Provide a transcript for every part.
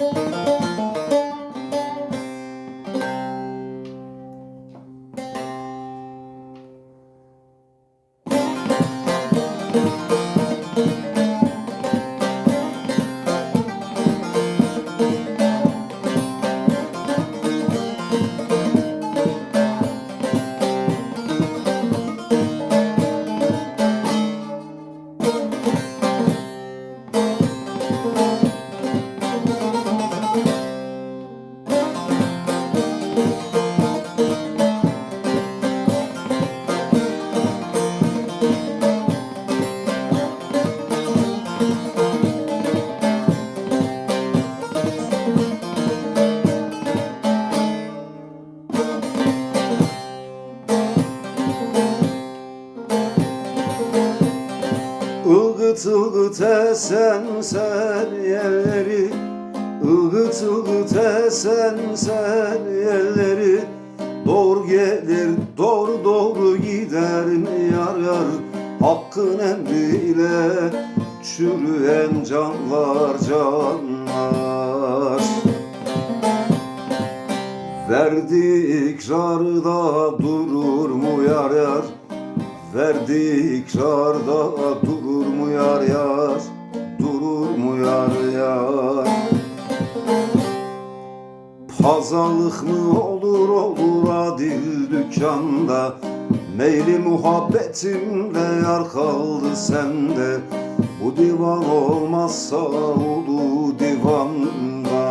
Música ılgıt esen yerleri Ilgıt ılgıt esen yerleri. Doğru gelir doğru doğru gider mi yar yar Hakkın emriyle çürüyen canlar canlar. Verdiği ikrarda durur mu yar yar Verdiği ikrarda durur yar yar Durur mu yar yar? Pazarlık mı olur olur adil dükkanda? Meyli muhabbetimle yar kaldı sende. Bu divan olmazsa ulu divanda.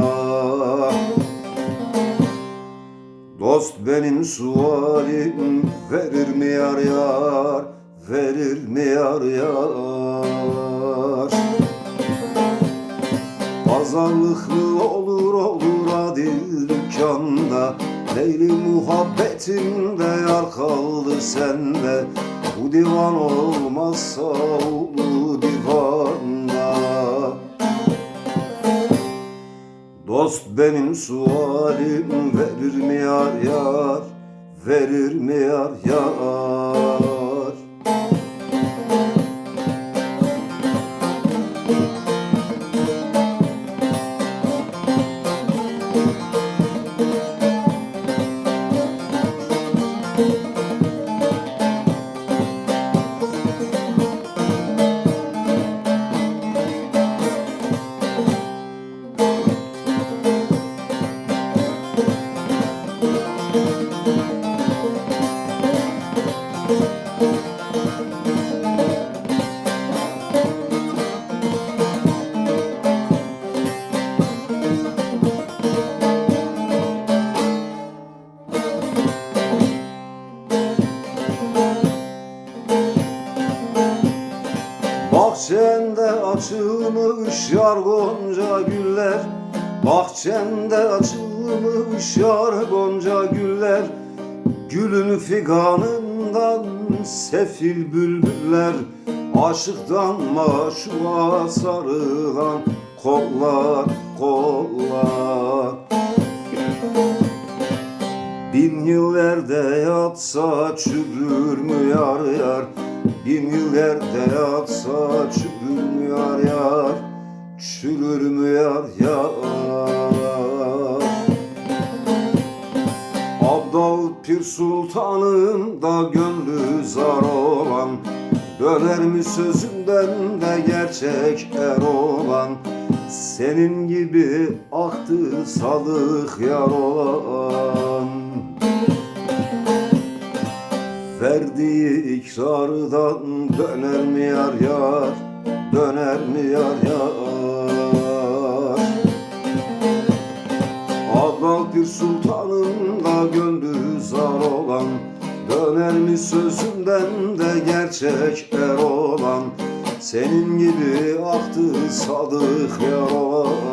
Dost benim sualim verir mi yar yar Verir mi yar. Yar Pazarlık mı olur olur adil dükkanda. Leyli muhabbetimde yar kaldı sende. Bu divan olmazsa ulu divanda. Dost benim sualim verir mi yar yar? Verir mi yar yar Bahçende açılmış yar gonca güller. Bahçende açılmış yar gonca güller. Gülün figanından sefil bülbüller. Aşıktan maşuğa sarılan kollar kollar Bin yıl yerde yatsa çürür mü yar yar? Bin yıl yerde yatsa çürür mü yar yar? Çürür mü yar yar? Abdal Pir Sultan'ın da gönlü zar olan Döner mi sözünden de gerçek er olan? Senin gibi aktı sadık yar olan Verdiği ikrardan döner mi yar yar Döner mi yar yar? Adal bir sultanın da gönlü zar olan Döner mi sözünden de gerçek er olan? Senin gibi aktı sadık yar